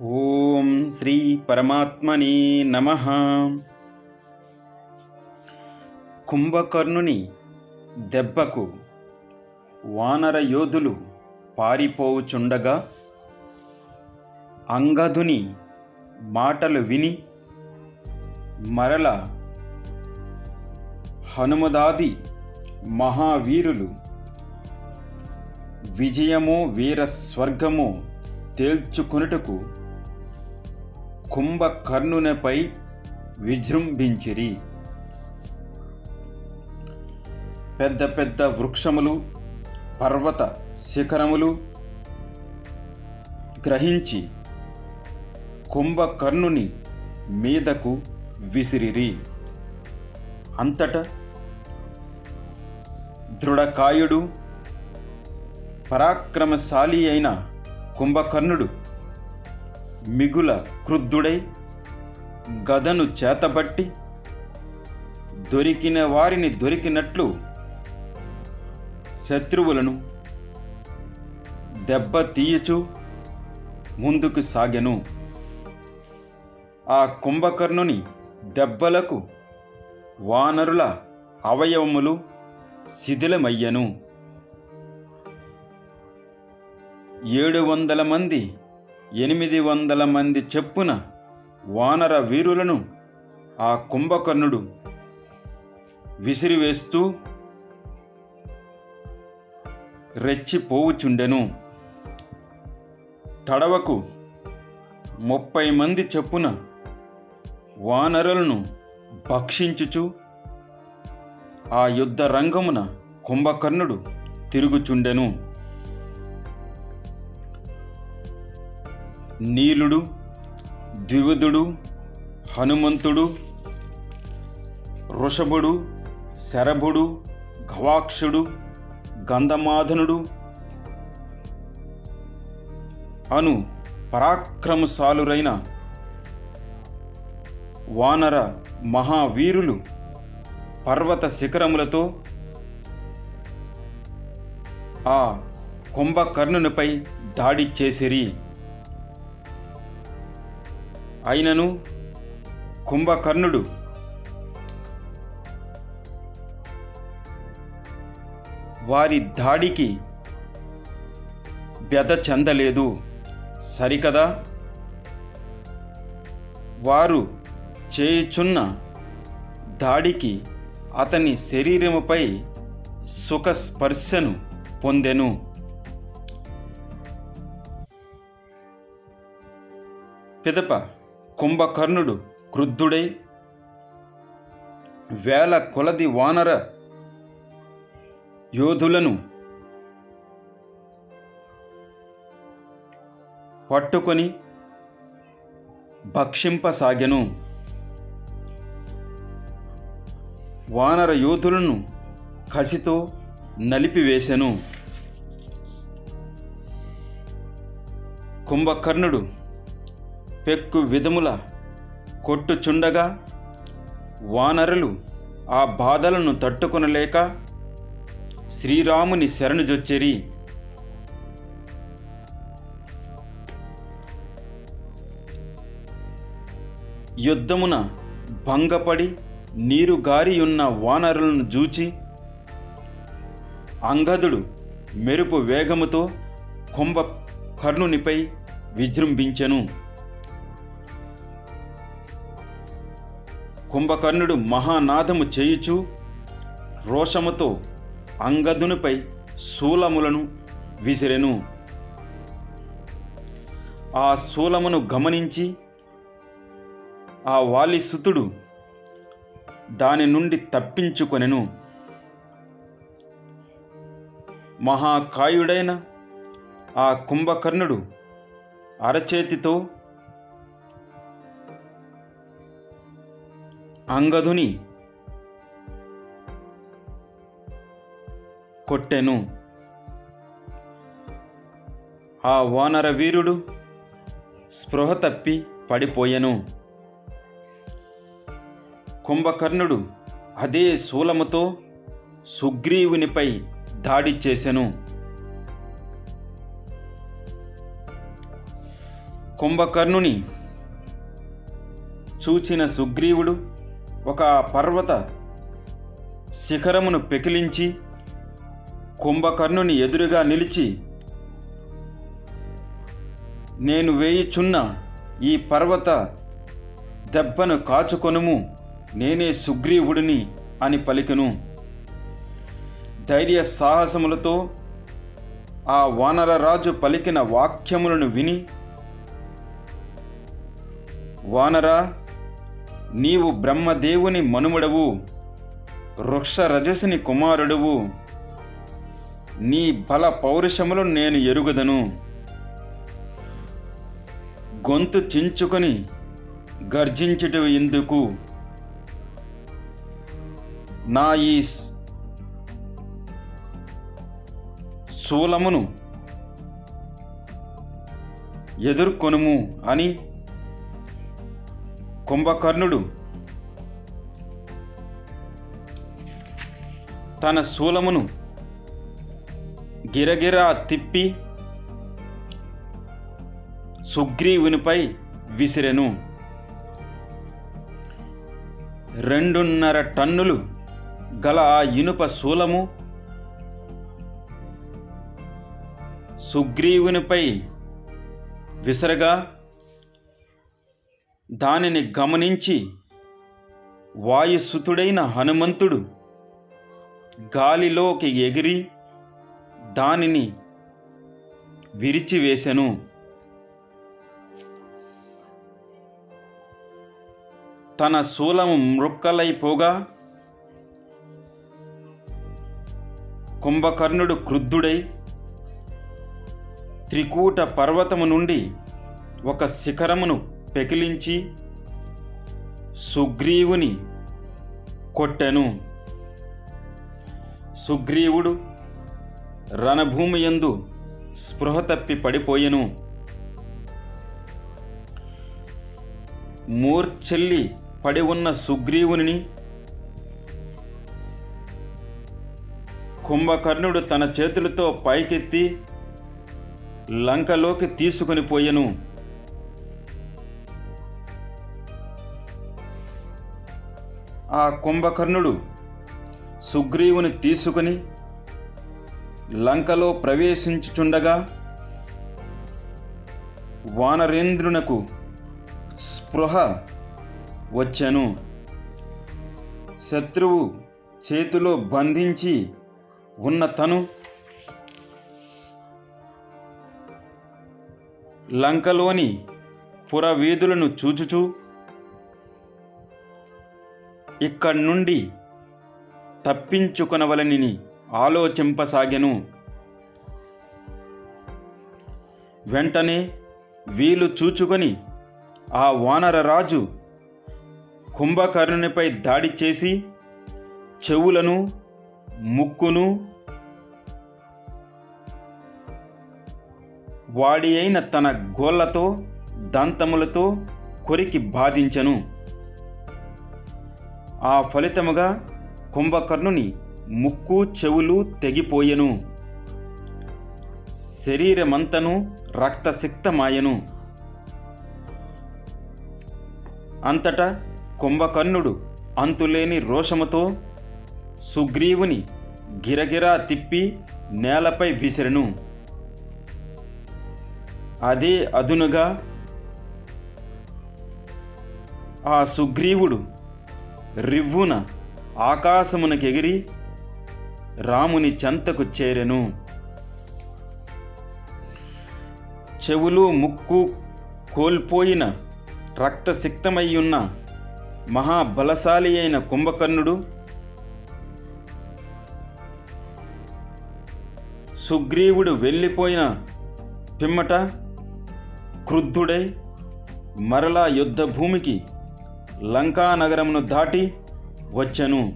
ఓం శ్రీ పరమాత్మనే నమ. కుంభకర్ణుని దెబ్బకు వానర యోధులు పారిపోవుచుండగా అంగదుని మాటలు విని మరల హనుమదాది మహావీరులు విజయము వీర స్వర్గమో తేల్చుకొనుటకు కుంభకర్ణునిపై విజృంభించిరి. పెద్ద పెద్ద వృక్షములు పర్వత శిఖరములు గ్రహించి కుంభకర్ణుని మీదకు విసిరిరి. అంతట దృఢకాయుడు పరాక్రమశాలి అయిన కుంభకర్ణుడు మిగుల క్రుద్ధుడై గదను చేతబట్టి దొరికిన వారిని దొరికినట్లు శత్రువులను దెబ్బ తీయచు ముందుకు సాగెను. ఆ కుంభకర్ణుని దెబ్బలకు వానరుల అవయవములు శిథిలమయ్యను. ఏడు వందల మంది ఎనిమిది వందల మంది చెప్పున వానర వీరులను ఆ కుంభకర్ణుడు విసిరివేస్తూ రెచ్చిపోవుచుండెను. తడవకు ముప్పై మంది చెప్పున వానరులను భక్షించుచు ఆ యుద్ధ రంగమున కుంభకర్ణుడు తిరుగుచుండెను. నీలుడు ద్వివుదుడు హనుమంతుడు వృషభుడు శరభుడు గవాక్షుడు గంధమాధనుడు అను పరాక్రమశాలురైన వానర మహావీరులు పర్వత శిఖరములతో ఆ కుంభకర్ణునిపై దాడి చేసిరి. అయినను కుంభకర్ణుడు. వారి దాడికి వ్యధ చెందలేదు. సరికదా? వారు చేయుచున్న దాడికి అతని శరీరముపై సుఖ స్పర్శను పొందెను. పిదప కుంభకర్ణుడు క్రుద్ధుడై వేల కొలది వానర యోధులను పట్టుకొని భక్షింపసాగెను. వానర యోధులను కసితో నలిపివేశెను కుంభకర్ణుడు పెక్కు విధముల కొట్టుచుండగా వానరులు ఆ బాధలను తట్టుకొనలేక శ్రీరాముని శరణుజొచ్చిరి. యుద్ధమున భంగపడి నీరు గారియున్న వానరులను జూచి అంగదుడు మెరుపు వేగముతో కుంభ కర్ణునిపై విజృంభించెను. కుంభకర్ణుడు మహానాదము చేయుచు రోషముతో అంగదునిపై శూలములను విసిరెను. ఆ శూలమును గమనించి ఆ వాలిసుతుడు దాని నుండి తప్పించుకొనెను. మహాకాయుడైన ఆ కుంభకర్ణుడు అరచేతితో అంగదుని కొట్టెను. ఆ వానర వీరుడు స్పృహ తప్పి పడిపోయెను. కుంభకర్ణుడు అదే శూలముతో సుగ్రీవునిపై దాడి చేసెను. కుంభకర్ణుని చూచిన సుగ్రీవుడు ఒక పర్వత శిఖరమును పెకిలించి కుంభకర్ణుని ఎదురుగా నిలిచి నేను వేయుచున్న ఈ పర్వత దెబ్బను కాచుకొనుము నేనే సుగ్రీవుడిని అని పలికెను. ధైర్య సాహసములతో ఆ వానరరాజు పలికిన వాక్యములను విని వానరా నీవు బ్రహ్మదేవుని మనుమడవు వృక్షరజసుని కుమారుడువు. నీ బల పౌరుషములు నేను ఎరుగుదను. గొంతు చించుకొని గర్జించుట ఎందుకు? నా ఈ శూలమును ఎదుర్కొనుము అని కుంభకర్ణుడు తన శూలమును గిరగిరా తిప్పి సుగ్రీవునిపై విసిరెను. రెండున్నర టన్నులు గల ఆ ఇనుప శూలము సుగ్రీవునిపై విసరగా దానిని గమనించి వాయుసుతుడైన హనుమంతుడు గాలిలోకి ఎగిరి దానిని విరిచివేశను తన శూలము మృక్కలైపోగా కుంభకర్ణుడు క్రుద్ధుడై త్రికూట పర్వతము నుండి ఒక శిఖరమును పెకిలించి సుగ్రీవుని కొట్టెను. సుగ్రీవుడు రణభూమి యందు స్పృహ తప్పి పడిపోయెను. మూర్చెల్లి పడి ఉన్న సుగ్రీవుని కుంభకర్ణుడు తన చేతులతో పైకెత్తి లంకలోకి తీసుకుని పోయెను. ఆ కుంభకర్ణుడు సుగ్రీవుని తీసుకుని లంకలో ప్రవేశించుచుండగా వానరేంద్రునకు స్పృహ వచ్చెను. శత్రువు చేతిలో బంధించి ఉన్న తను లంకలోని పురవీధులను చూచుచూ ఇక్కడి నుండి తప్పించుకొనవలనిని ఆలోచింపసాగెను. వెంటనే వీలు చూచుకొని ఆ వానర రాజు కుంభకర్ణునిపై దాడి చేసి చెవులను ముక్కును వాడి అయిన తన గోళ్ళతో దంతములతో కొరికి బాధించెను. ఆ ఫలితముగా కుంభకర్ణుని ముక్కు చెవులు తెగిపోయెను. శరీరమంతను రక్తసిక్తమాయను. అంతటా కుంభకర్ణుడు అంతులేని రోషముతో సుగ్రీవుని గిరగిరా తిప్పి నేలపై విసిరెను. అదే అదునుగా ఆ సుగ్రీవుడు రివ్వున ఆకాశమునకెగిరి రాముని చెంతకు చేరెను. చెవులు ముక్కు కోల్పోయిన రక్తసిక్తమయ్యున్న మహాబలశాలి అయిన కుంభకర్ణుడు సుగ్రీవుడు వెళ్ళిపోయిన పిమ్మట క్రుద్ధుడై మరలా యుద్ధభూమికి లంకా నగరమును దాటి వచ్చెను.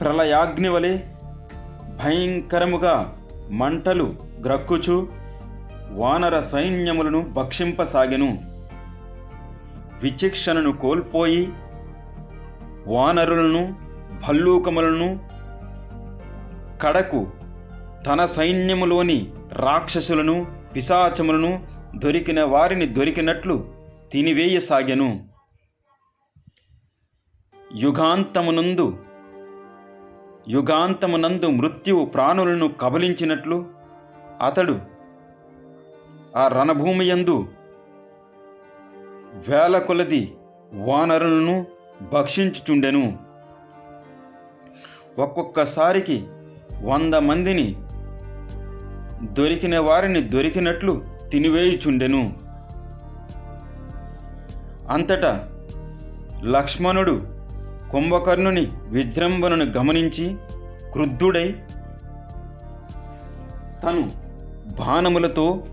ప్రళయాగ్నివలే భయంకరముగా మంటలు గ్రక్కుచు వానర సైన్యములను భక్షింపసాగెను. విచక్షణను కోల్పోయి వానరులను భల్లూకములను కడకు తన సైన్యములోని రాక్షసులను పిశాచములను దొరికిన వారిని దొరికినట్లు తినివేయసాగెను. యుగాంతమునందు యుగాంతమునందు మృత్యువు ప్రాణులను కబలించినట్లు అతడు ఆ రణభూమియందు వేల కొలది వానరులను భక్షించుచుండెను. ఒక్కొక్కసారికి వంద మందిని దొరికిన వారిని దొరికినట్లు తినివేయుచుండెను. అంతటా లక్ష్మణుడు కుంభకర్ణుని విజృంభణను గమనించి క్రుద్ధుడై తను బాణములతో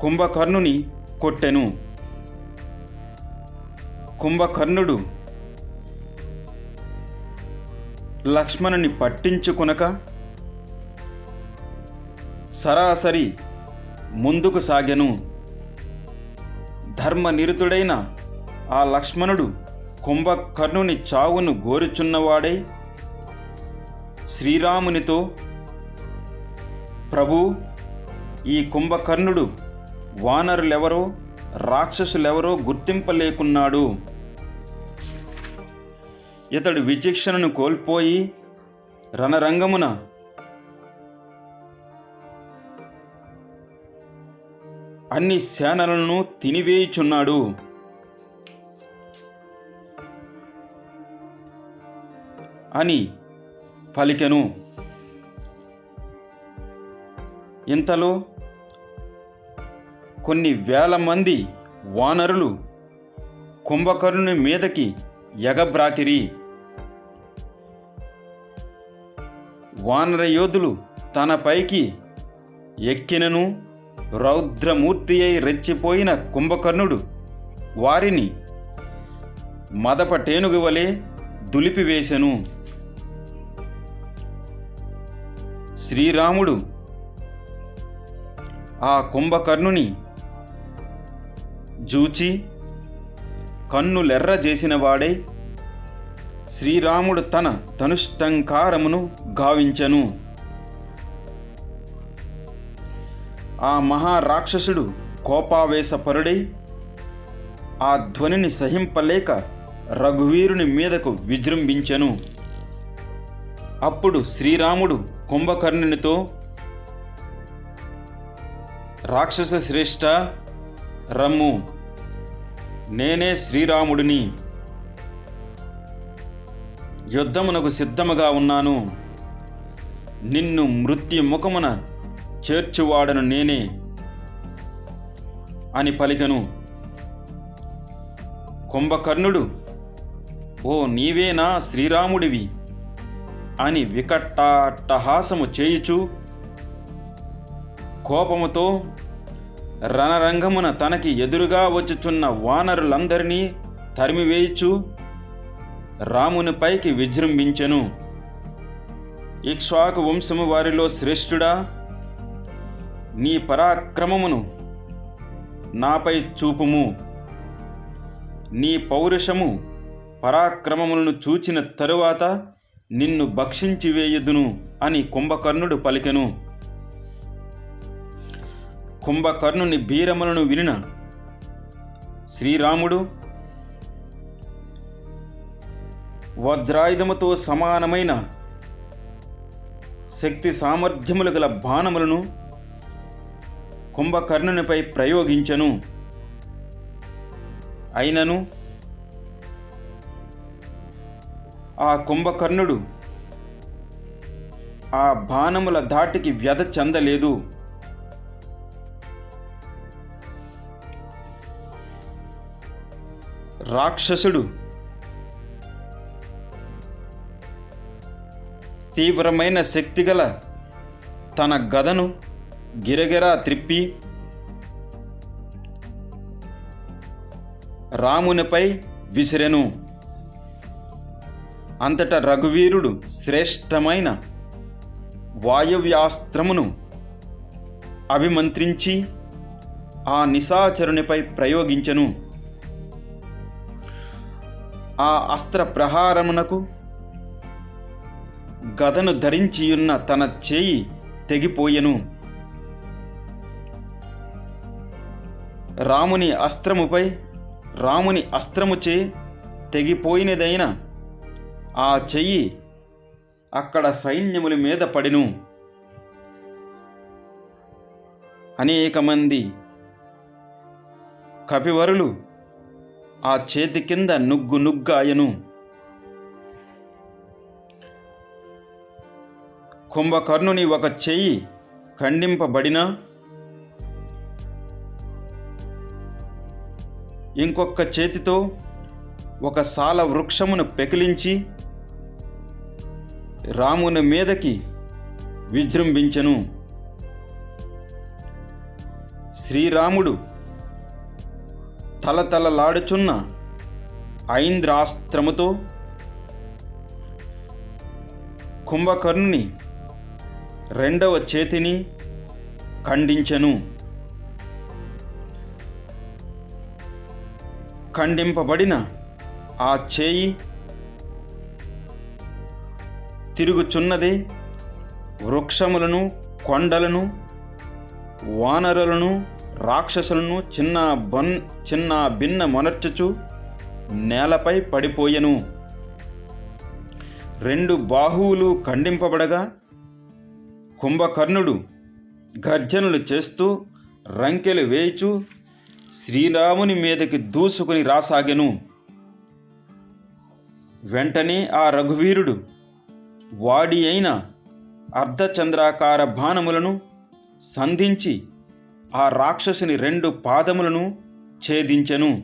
కుంభకర్ణుని కొట్టెను. కుంభకర్ణుడు లక్ష్మణుని పట్టించుకొనక సరాసరి ముందుకు సాగెను. ధర్మనిరుతుడైన ఆ లక్ష్మణుడు కుంభకర్ణుని చావును గోరుచున్నవాడై శ్రీరామునితో ప్రభు ఈ కుంభకర్ణుడు వానరులెవరో రాక్షసులెవరో గుర్తింపలేకున్నాడు. ఇతడు విచక్షణను కోల్పోయి రణరంగమున అన్ని సేనలను తినివేయుచున్నాడు. అని పలికెను. ఇంతలో కొన్ని వేల మంది వానరులు కుంభకర్ణుని మీదకి ఎగబ్రాకిరి. వానర యోధులు తన పైకి ఎక్కినను. రౌద్రమూర్తి అయి రెచ్చిపోయిన కుంభకర్ణుడు వారిని మదప టేనుగు వలె దులిపివేశెను శ్రీరాముడు ఆ కుంభకర్ణుని జూచి కన్నులెర్ర చేసినవాడై శ్రీరాముడు తన ధనుష్టంకారమును గావించెను. ఆ మహారాక్షసుడు కోపావేశపరుడై ఆ ధ్వనిని సహింపలేక రఘువీరుని మీదకు విజృంభించెను. అప్పుడు శ్రీరాముడు కుంభకర్ణునితో రాక్షస శ్రేష్ఠ రమ్ము నేనే శ్రీరాముడిని. యుద్ధమునకు సిద్ధముగా ఉన్నాను. నిన్ను మృత్యు ముఖమున చేర్చువాడను నేనే అని పలికను. కుంభకర్ణుడు ఓ నీవేనా శ్రీరాముడివి అని వికట్టాట్టహాసము చేయుచు కోపముతో రణరంగమున తనకి ఎదురుగా వచ్చుచున్న వానరులందరినీ తరిమివేయుచు రామునిపైకి విజృంభించెను. ఇక్ష్వాకు వంశము వారిలో శ్రేష్ఠుడా నీ పరాక్రమమును నాపై చూపుము. నీ పౌరుషము పరాక్రమములను చూచిన తరువాత నిన్ను భక్షించి వేయుదును అని కుంభకర్ణుడు పలికెను. కుంభకర్ణుని బీరములను వినిన శ్రీరాముడు వజ్రాయుధముతో సమానమైన శక్తి సామర్థ్యములు గల బాణములను కుంభకర్ణునిపై ప్రయోగించెను. అయినను ఆ కుంభకర్ణుడు ఆ బాణముల ధాటికి వ్యధ చెందలేదు. రాక్షసుడు తీవ్రమైన శక్తిగల తన గదను గిరగిరా త్రిప్పి రామునిపై విసిరెను. అంతటా రఘువీరుడు శ్రేష్టమైన వాయవ్యాస్త్రమును అభిమంత్రించి ఆ నిశాచరునిపై ప్రయోగించెను. ఆ అస్త్ర ప్రహారమునకు గదను ధరించియున్న తన చేయి తెగిపోయెను. రాముని అస్త్రముపై రాముని అస్త్రముచే తెగిపోయినదైన ఆ చెయ్యి అక్కడ సైన్యముల మీద పడిను. అనేక మంది కపివరులు ఆ చేతి కింద నుగ్గు నుగ్గాయను. కుంభకర్ణుని ఒక చెయ్యి ఖండింపబడినా ఇంకొక చేతితో ఒక సాల వృక్షమును పెకిలించి రాముని మీదకి విజృంభించెను. శ్రీరాముడు తలతలలాడుచున్న ఐంద్రాస్త్రముతో కుంభకర్ణుని రెండవ చేతిని ఖండించెను. ఖండింపబడిన ఆ చేయి తిరుగుచున్నదే వృక్షములను కొండలను వానరులను రాక్షసులను చిన్న బన్ చిన్న భిన్న మొనర్చుచు నేలపై పడిపోయెను. రెండు బాహువులు ఖండింపబడగా కుంభకర్ణుడు గర్జనలు చేస్తూ రంకెలు వేయిచు శ్రీరాముని మీదకి దూసుకుని రాసాగెను. వెంటనే ఆ రఘువీరుడు వాడి అయిన అర్ధచంద్రాకార బాణములను సంధించి ఆ రాక్షసుని రెండు పాదములను ఛేదించెను.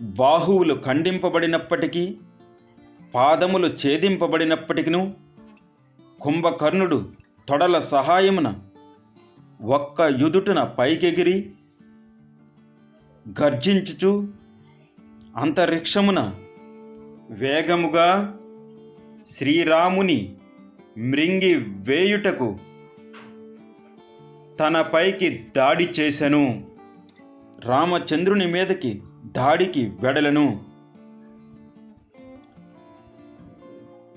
బాహువులు ఖండింపబడినప్పటికీ పాదములు ఛేదింపబడినప్పటికీను కుంభకర్ణుడు తొడల సహాయమున ఒక్క యుదుటున పైకెగిరి గర్జించుచు అంతరిక్షమున వేగముగా శ్రీరాముని మృంగి వేయుటకు తన పైకి దాడి చేశను రామచంద్రుని మీదకి దాడికి వెడలను.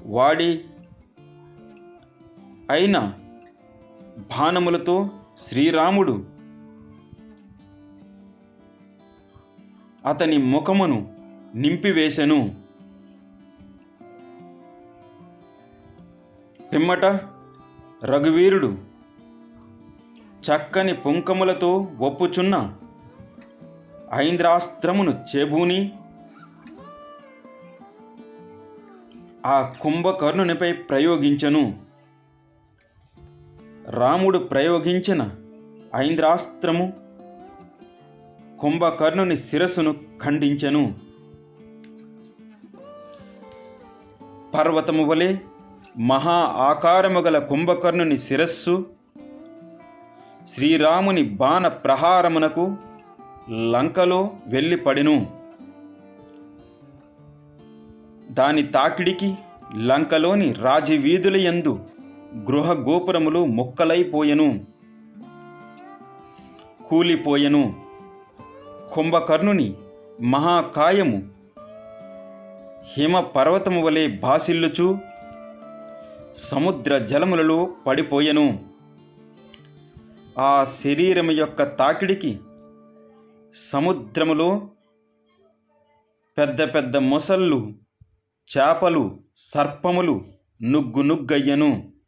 వాడి అయిన బాణములతో శ్రీరాముడు అతని ముఖమును నింపివేశను పిమ్మట రఘువీరుడు చక్కని పుంకములతో ఒప్పుచున్న ఐంద్రాస్త్రమును చేబూని ఆ కుంభకర్ణునిపై ప్రయోగించెను. రాముడు ప్రయోగించిన ఐంద్రాస్త్రము కుంభకర్ణుని శిరస్సును ఖండించెను. పర్వతము వలె మహా ఆకారము గల కుంభకర్ణుని శిరస్సు శ్రీరాముని బాణ ప్రహారమునకు లంకలో వెళ్ళిపడెను. దాని తాకిడికి లంకలోని రాజవీధుల యందు గృహ గోపురములు ముక్కలైపోయెను కూలిపోయెను. కుంభకర్ణుని మహాకాయము హిమ పర్వతము వలె భాసిల్లుచు సముద్ర జలములలో పడిపోయెను. ఆ శరీరము యొక్క తాకిడికి సముద్రములో పెద్ద పెద్ద మొసళ్ళు చేపలు సర్పములు నుగ్గు నుగ్గయ్యను.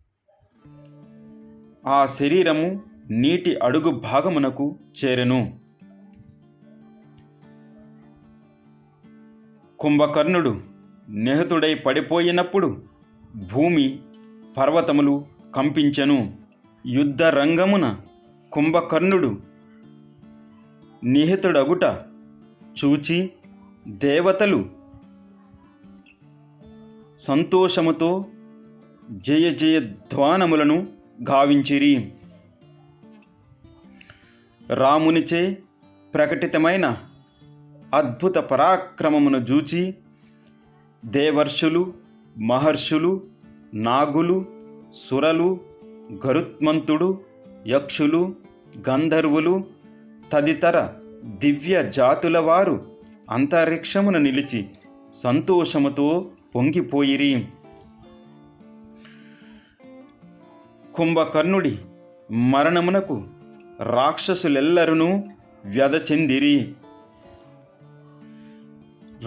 ఆ శరీరము నీటి అడుగు భాగమునకు చేరెను. కుంభకర్ణుడు నిహతుడై పడిపోయినప్పుడు భూమి పర్వతములు కంపించెను. యుద్ధ రంగమున కుంభకర్ణుడు నిహితుడగుట చూచి దేవతలు సంతోషముతో జయ జయ ధ్వానములను గావించిరి. రామునిచే ప్రకటితమైన అద్భుత పరాక్రమమును జూచి దేవర్షులు మహర్షులు నాగులు సురలు గరుత్మంతుడు యక్షులు గంధర్వులు తదితర దివ్య జాతుల వారు అంతరిక్షమున నిలిచి సంతోషముతో పొంగిపోయిరి. కుంభకర్ణుడి మరణమునకు రాక్షసులెల్లరునూ వ్యధ చెందిరి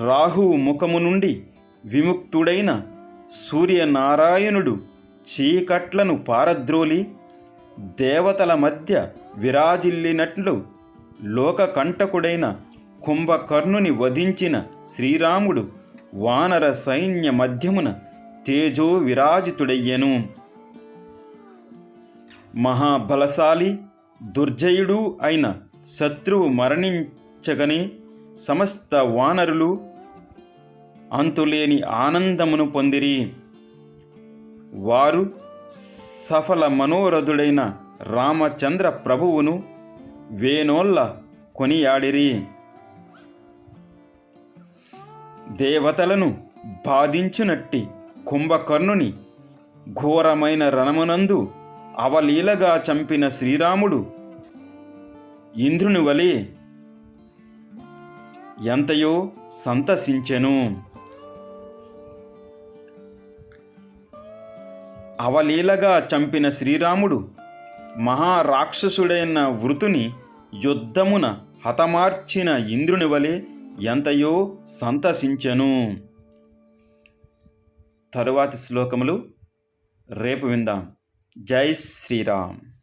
రాహువు ముఖము నుండి విముక్తుడైన సూర్యనారాయణుడు చీకట్లను పారద్రోలి దేవతల మధ్య విరాజిల్లినట్లు లోకకంటకుడైన కుంభకర్ణుని వధించిన శ్రీరాముడు వానర సైన్య మధ్యమున తేజో విరాజితుడయ్యెను మహాబలశాలి దుర్జయుడు అయిన శత్రువు మరణించగని సమస్త వానరులు అంతులేని ఆనందమును పొందిరి. వారు సఫల మనోరథుడైన రామచంద్ర ప్రభువును వేనోళ్ళ కొనియాడిరి. దేవతలను బాధించునట్టి కుంభకర్ణుని ఘోరమైన రణమునందు అవలీలగా చంపిన శ్రీరాముడు ఇంద్రుని వలె ఎంతయో సంతసించెను. అవలీలగా చంపిన శ్రీరాముడు మహారాక్షసుడైన వృతుని యుద్ధమున హతమార్చిన ఇంద్రుని వలె ఎంతయో సంతసించెను. తరువాతి శ్లోకములు రేపు విందాం. జై శ్రీరామ్.